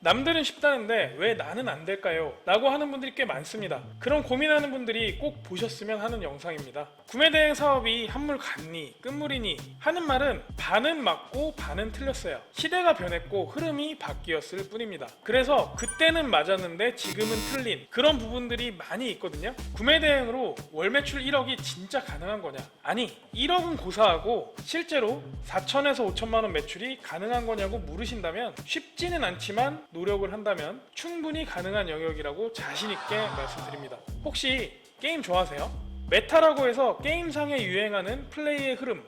남들은 쉽다는데 왜 나는 안 될까요? 라고 하는 분들이 꽤 많습니다. 그런 고민하는 분들이 꼭 보셨으면 하는 영상입니다. 구매대행 사업이 한물 갔니, 끝물이니 하는 말은 반은 맞고 반은 틀렸어요. 시대가 변했고 흐름이 바뀌었을 뿐입니다. 그래서 그때는 맞았는데 지금은 틀린 그런 부분들이 많이 있거든요. 구매대행으로 월 매출 1억이 진짜 가능한 거냐? 아니, 1억은 고사하고 실제로 4천에서 5천만 원 매출이 가능한 거냐고 물으신다면 쉽지는 않지만 노력을 한다면 충분히 가능한 영역이라고 자신 있게 말씀드립니다. 혹시 게임 좋아하세요? 메타라고 해서 게임상에 유행하는 플레이의 흐름,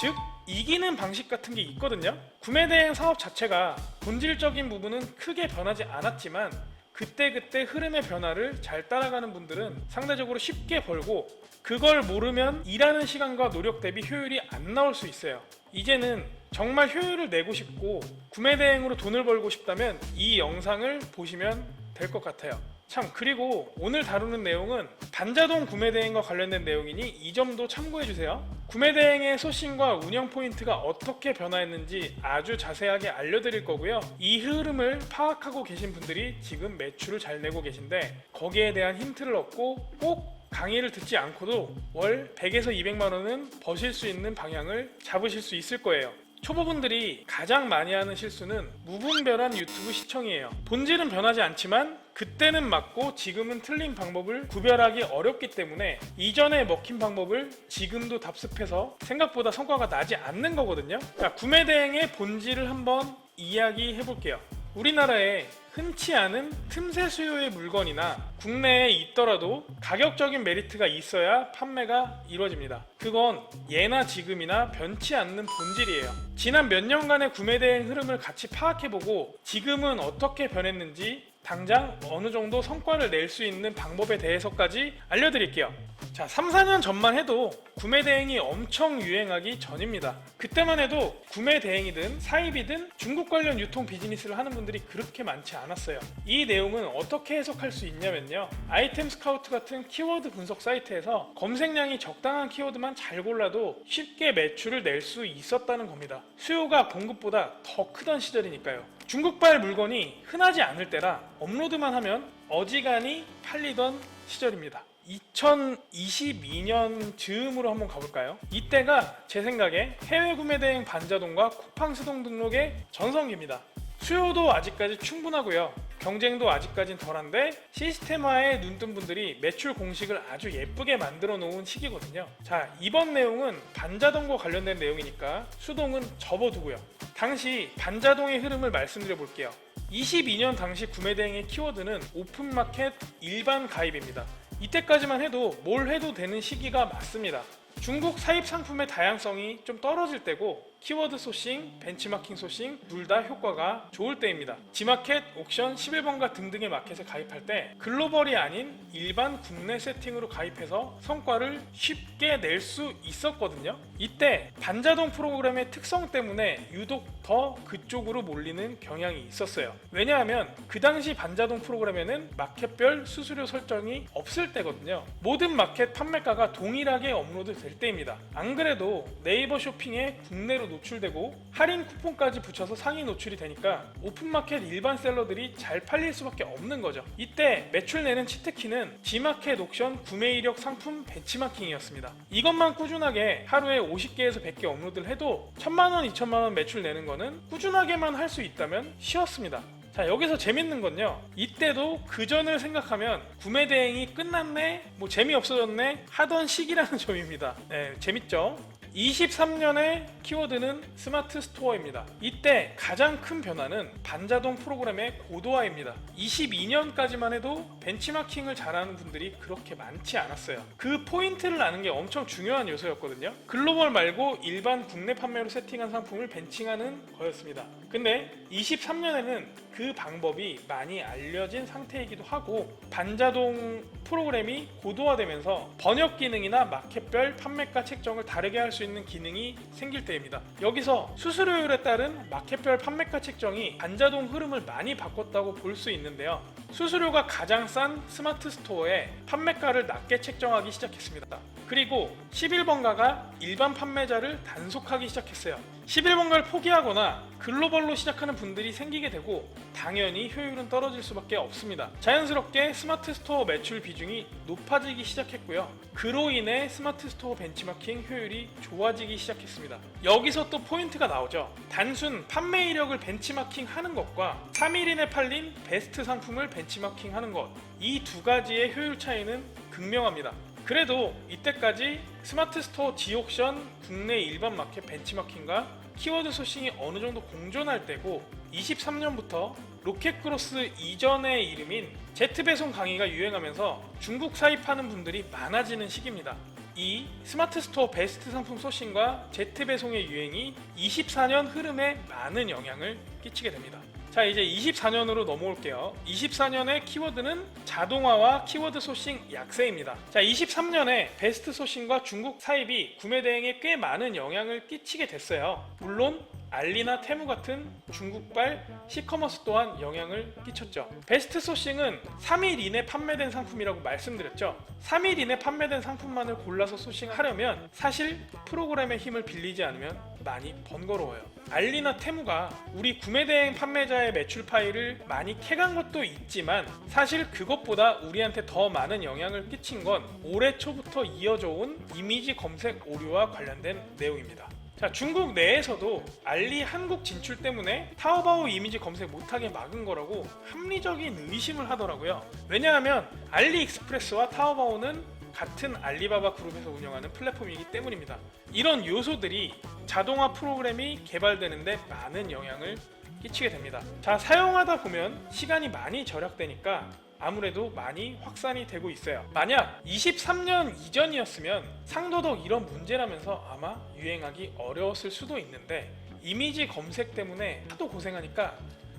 즉 이기는 방식 같은 게 있거든요. 구매 대행 사업 자체가 본질적인 부분은 크게 변하지 않았지만 그때그때 흐름의 변화를 잘 따라가는 분들은 상대적으로 쉽게 벌고 그걸 모르면 일하는 시간과 노력 대비 효율이 안 나올 수 있어요. 이제는 정말 효율을 내고 싶고 구매 대행으로 돈을 벌고 싶다면 이 영상을 보시면 될 것 같아요. 참 그리고 오늘 다루는 내용은 반자동 구매 대행과 관련된 내용이니 이 점도 참고해 주세요. 구매 대행의 소싱과 운영 포인트가 어떻게 변화했는지 아주 자세하게 알려드릴 거고요. 이 흐름을 파악하고 계신 분들이 지금 매출을 잘 내고 계신데 거기에 대한 힌트를 얻고 꼭 강의를 듣지 않고도 월 100에서 200만 원은 버실 수 있는 방향을 잡으실 수 있을 거예요. 초보분들이 가장 많이 하는 실수는 무분별한 유튜브 시청이에요. 본질은 변하지 않지만 그때는 맞고 지금은 틀린 방법을 구별하기 어렵기 때문에 이전에 먹힌 방법을 지금도 답습해서 생각보다 성과가 나지 않는 거거든요. 자, 구매 대행의 본질을 한번 이야기해 볼게요. 우리나라에 흔치 않은 틈새 수요의 물건이나 국내에 있더라도 가격적인 메리트가 있어야 판매가 이루어집니다. 그건 예나 지금이나 변치 않는 본질이에요. 지난 몇 년간의 구매 대행 흐름을 같이 파악해보고 지금은 어떻게 변했는지 당장 어느 정도 성과를 낼 수 있는 방법에 대해서까지 알려드릴게요. 자, 3, 4년 전만 해도 구매 대행이 엄청 유행하기 전입니다. 그때만 해도 구매 대행이든 사입이든 중국 관련 유통 비즈니스를 하는 분들이 그렇게 많지 않았어요. 이 내용은 어떻게 해석할 수 있냐면요. 아이템 스카우트 같은 키워드 분석 사이트에서 검색량이 적당한 키워드만 잘 골라도 쉽게 매출을 낼 수 있었다는 겁니다. 수요가 공급보다 더 크던 시절이니까요. 중국발 물건이 흔하지 않을 때라 업로드만 하면 어지간히 팔리던 시절입니다. 2022년 즈음으로 한번 가볼까요? 이때가 제 생각에 해외 구매 대행 반자동과 쿠팡 수동 등록의 전성기입니다. 수요도 아직까지 충분하고요. 경쟁도 아직까진 덜한데 시스템화에 눈뜬 분들이 매출 공식을 아주 예쁘게 만들어 놓은 시기거든요. 자, 이번 내용은 반자동과 관련된 내용이니까 수동은 접어두고요. 당시 반자동의 흐름을 말씀드려 볼게요. 22년 당시 구매 대행의 키워드는 오픈마켓 일반 가입입니다. 이때까지만 해도 뭘 해도 되는 시기가 맞습니다. 중국 사입 상품의 다양성이 좀 떨어질 때고 키워드 소싱, 벤치마킹 소싱 둘 다 효과가 좋을 때입니다. 지마켓, 옥션, 11번가 등등의 마켓에 가입할 때 글로벌이 아닌 일반 국내 세팅으로 가입해서 성과를 쉽게 낼 수 있었거든요. 이때 반자동 프로그램의 특성 때문에 유독 더 그쪽으로 몰리는 경향이 있었어요. 왜냐하면 그 당시 반자동 프로그램에는 마켓별 수수료 설정이 없을 때거든요. 모든 마켓 판매가가 동일하게 업로드 될 때입니다. 안 그래도 네이버 쇼핑에 국내로 노출되고 할인 쿠폰까지 붙여서 상위 노출이 되니까 오픈마켓 일반 셀러들이 잘 팔릴 수밖에 없는 거죠. 이때 매출 내는 치트키는 G마켓 옥션 구매 이력 상품 벤치마킹이었습니다. 이것만 꾸준하게 하루에 50개에서 100개 업로드를 해도 1000만원, 2000만원 매출 내는 거는 꾸준하게만 할 수 있다면 쉬웠습니다. 자 여기서 재밌는 건요 이때도 그 전을 생각하면 구매 대행이 끝났네 뭐 재미없어졌네 하던 시기라는 점입니다 네 재밌죠 23년의 키워드는 스마트 스토어입니다. 이때 가장 큰 변화는 반자동 프로그램의 고도화입니다. 22년까지만 해도 벤치마킹을 잘하는 분들이 그렇게 많지 않았어요. 그 포인트를 아는 게 엄청 중요한 요소였거든요. 글로벌 말고 일반 국내 판매로 세팅한 상품을 벤칭하는 거였습니다. 근데 23년에는 그 방법이 많이 알려진 상태이기도 하고 반자동 프로그램이 고도화되면서 번역 기능이나 마켓별 판매가 책정을 다르게 할 수 있는 기능이 생길 때입니다. 여기서 수수료율에 따른 마켓별 판매가 책정이 반자동 흐름을 많이 바꿨다고 볼 수 있는데요. 수수료가 가장 싼 스마트 스토어에 판매가를 낮게 책정하기 시작했습니다. 그리고 11번가가 일반 판매자를 단속하기 시작했어요. 11번가를 포기하거나 글로벌로 시작하는 분들이 생기게 되고 당연히 효율은 떨어질 수밖에 없습니다. 자연스럽게 스마트 스토어 매출 비중이 높아지기 시작했고요. 그로 인해 스마트 스토어 벤치마킹 효율이 좋아지기 시작했습니다. 여기서 또 포인트가 나오죠. 단순 판매 이력을 벤치마킹 하는 것과 3일 이내 팔린 베스트 상품을 벤치마킹 하는 것. 이 두 가지의 효율 차이는 극명합니다. 그래도 이때까지 스마트 스토어 지옥션 국내 일반 마켓 벤치마킹과 키워드 소싱이 어느 정도 공존할 때고 23년부터 로켓크로스 이전의 이름인 제트 배송 강의가 유행하면서 중국 사입하는 분들이 많아지는 시기입니다. 이 스마트 스토어 베스트 상품 소싱과 제트 배송의 유행이 24년 흐름에 많은 영향을 끼치게 됩니다. 자 이제 24년으로 넘어올게요. 24년의 키워드는 자동화와 키워드 소싱 약세입니다. 자 23년에 베스트 소싱과 중국 사입이 구매 대행에 꽤 많은 영향을 끼치게 됐어요. 물론 알리나 테무 같은 중국발 시커머스 또한 영향을 끼쳤죠. 베스트 소싱은 3일 이내 판매된 상품이라고 말씀드렸죠. 3일 이내 판매된 상품만을 골라서 소싱하려면 사실 프로그램의 힘을 빌리지 않으면 많이 번거로워요. 알리나 테무가 우리 구매 대행 판매자의 매출 파일을 많이 캐간 것도 있지만 사실 그것보다 우리한테 더 많은 영향을 끼친 건 올해 초부터 이어져 온 이미지 검색 오류와 관련된 내용입니다. 자, 중국 내에서도 알리 한국 진출 때문에 타오바오 이미지 검색 못하게 막은 거라고 합리적인 의심을 하더라고요. 왜냐하면 알리익스프레스와 타오바오는 같은 알리바바 그룹에서 운영하는 플랫폼이기 때문입니다. 이런 요소들이 자동화 프로그램이 개발되는데 많은 영향을 끼치게 됩니다. 자, 사용하다 보면 시간이 많이 절약되니까 아무래도 많이 확산이 되고 있어요. 만약 23년 이전이었으면 상도덕 이런 문제라면서 아마 유행하기 어려웠을 수도 있는데 이미지 검색 때문에 하도 고생하니까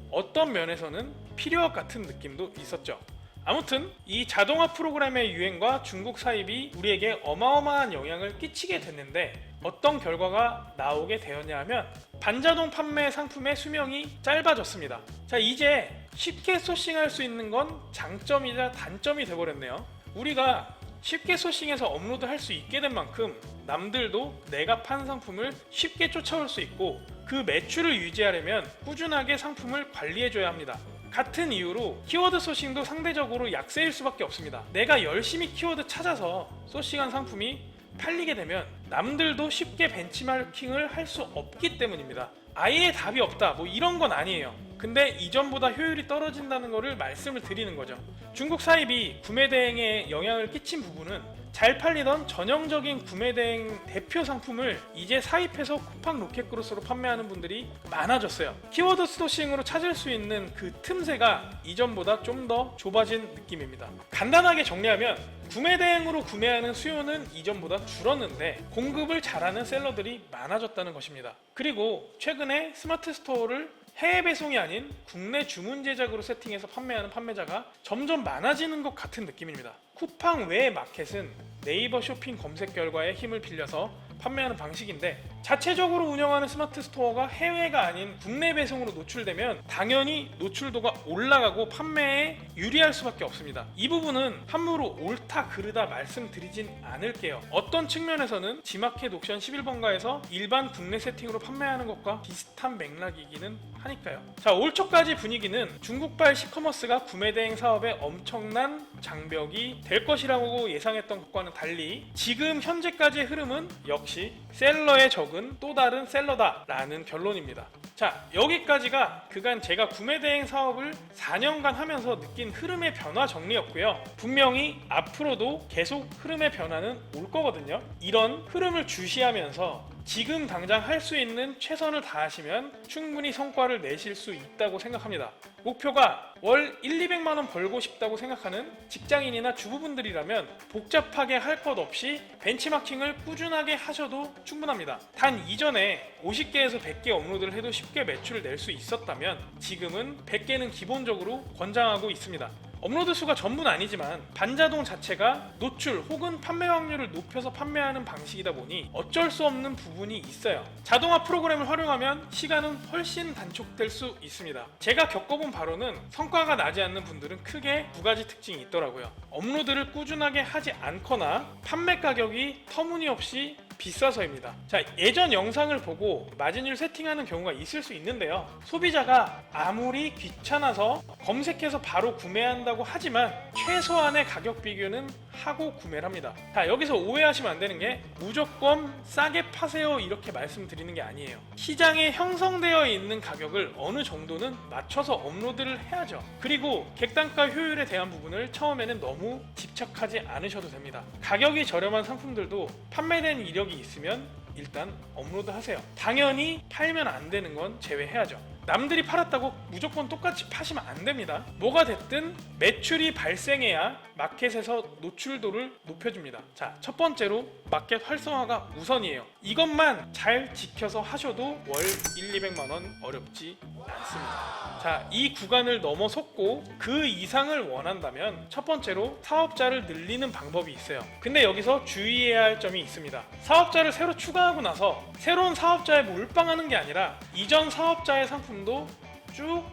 어떤 면에서는 필요할 같은 느낌도 있었죠. 아무튼 이 자동화 프로그램의 유행과 중국 사입이 우리에게 어마어마한 영향을 끼치게 됐는데 어떤 결과가 나오게 되었냐 하면 반자동 판매 상품의 수명이 짧아졌습니다. 자, 이제 쉽게 소싱할 수 있는 건 장점이자 단점이 돼버렸네요. 우리가 쉽게 소싱해서 업로드 할 수 있게 된 만큼 남들도 내가 판 상품을 쉽게 쫓아올 수 있고 그 매출을 유지하려면 꾸준하게 상품을 관리해줘야 합니다. 같은 이유로 키워드 소싱도 상대적으로 약세일 수밖에 없습니다. 내가 열심히 키워드 찾아서 소싱한 상품이 팔리게 되면 남들도 쉽게 벤치마킹을 할 수 없기 때문입니다. 아예 답이 없다 뭐 이런 건 아니에요. 근데 이전보다 효율이 떨어진다는 것을 말씀을 드리는 거죠. 중국 사입이 구매 대행에 영향을 끼친 부분은 잘 팔리던 전형적인 구매 대행 대표 상품을 이제 사입해서 쿠팡 로켓크로스로 판매하는 분들이 많아졌어요. 키워드 소싱으로 찾을 수 있는 그 틈새가 이전보다 좀 더 좁아진 느낌입니다. 간단하게 정리하면 구매 대행으로 구매하는 수요는 이전보다 줄었는데 공급을 잘하는 셀러들이 많아졌다는 것입니다. 그리고 최근에 스마트 스토어를 해외 배송이 아닌 국내 주문 제작으로 세팅해서 판매하는 판매자가 점점 많아지는 것 같은 느낌입니다. 쿠팡 외 마켓은 네이버 쇼핑 검색 결과에 힘을 빌려서 판매하는 방식인데 자체적으로 운영하는 스마트 스토어가 해외가 아닌 국내 배송으로 노출되면 당연히 노출도가 올라가고 판매에 유리할 수밖에 없습니다. 이 부분은 함부로 옳다 그르다 말씀드리진 않을게요. 어떤 측면에서는 지마켓 옥션 11번가에서 일반 국내 세팅으로 판매하는 것과 비슷한 맥락이기는 하니까요. 자, 올 초까지 분위기는 중국발 시커머스가 구매 대행 사업에 엄청난 장벽이 될 것이라고 예상했던 것과는 달리 지금 현재까지의 흐름은 역시 셀러의 적은 또 다른 셀러다라는 결론입니다. 자, 여기까지가 그간 제가 구매 대행 사업을 4년간 하면서 느낀 흐름의 변화 정리였고요. 분명히 앞으로도 계속 흐름의 변화는 올 거거든요. 이런 흐름을 주시하면서 지금 당장 할 수 있는 최선을 다하시면 충분히 성과를 내실 수 있다고 생각합니다. 목표가 월 1, 200만 원 벌고 싶다고 생각하는 직장인이나 주부분들이라면 복잡하게 할 것 없이 벤치마킹을 꾸준하게 하셔도 충분합니다. 단 이전에 50개에서 100개 업로드를 해도 쉽게 매출을 낼 수 있었다면 지금은 100개는 기본적으로 권장하고 있습니다. 업로드 수가 전부는 아니지만 반자동 자체가 노출 혹은 판매 확률을 높여서 판매하는 방식이다 보니 어쩔 수 없는 부분이 있어요. 자동화 프로그램을 활용하면 시간은 훨씬 단축될 수 있습니다. 제가 겪어본 바로는 성과가 나지 않는 분들은 크게 두 가지 특징이 있더라고요. 업로드를 꾸준하게 하지 않거나 판매 가격이 터무니없이 비싸서입니다. 자, 예전 영상을 보고 마진율 세팅하는 경우가 있을 수 있는데요. 소비자가 아무리 귀찮아서 검색해서 바로 구매한다고 하지만 최소한의 가격 비교는 하고 구매를 합니다. 자, 여기서 오해하시면 안 되는 게 무조건 싸게 파세요 이렇게 말씀드리는 게 아니에요. 시장에 형성되어 있는 가격을 어느 정도는 맞춰서 업로드를 해야죠. 그리고 객단가 효율에 대한 부분을 처음에는 너무 집착하지 않으셔도 됩니다. 가격이 저렴한 상품들도 판매된 이력이 있으면 일단 업로드 하세요. 당연히 팔면 안 되는 건 제외해야죠. 남들이 팔았다고 무조건 똑같이 파시면 안 됩니다. 뭐가 됐든 매출이 발생해야 마켓에서 노출도를 높여줍니다. 자, 첫 번째로 마켓 활성화가 우선이에요. 이것만 잘 지켜서 하셔도 월 1, 200만 원 어렵지 않습니다. 자, 이 구간을 넘어섰고 그 이상을 원한다면 첫 번째로 사업자를 늘리는 방법이 있어요. 근데 여기서 주의해야 할 점이 있습니다. 사업자를 새로 추가하고 나서 새로운 사업자에 몰빵하는 게 아니라 이전 사업자의 상품도 쭉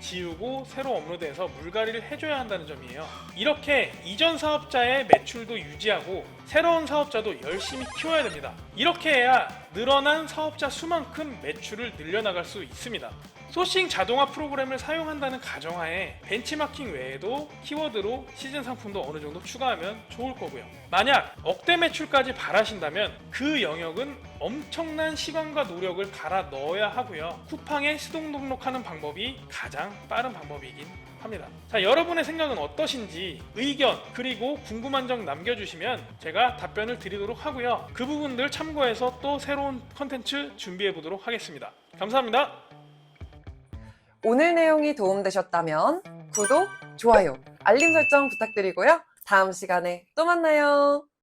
지우고 새로 업로드해서 물갈이를 해줘야 한다는 점이에요. 이렇게 이전 사업자의 매출도 유지하고 새로운 사업자도 열심히 키워야 됩니다. 이렇게 해야 늘어난 사업자 수만큼 매출을 늘려나갈 수 있습니다. 소싱 자동화 프로그램을 사용한다는 가정하에 벤치마킹 외에도 키워드로 시즌 상품도 어느 정도 추가하면 좋을 거고요. 만약 억대 매출까지 바라신다면 그 영역은 엄청난 시간과 노력을 갈아 넣어야 하고요. 쿠팡에 수동 등록하는 방법이 가장 빠른 방법이긴 합니다. 자, 여러분의 생각은 어떠신지 의견 그리고 궁금한 점 남겨주시면 제가 답변을 드리도록 하고요. 그 부분들 참고해서 또 새로운 컨텐츠 준비해 보도록 하겠습니다. 감사합니다. 오늘 내용이 도움되셨다면 구독, 좋아요, 알림 설정 부탁드리고요. 다음 시간에 또 만나요.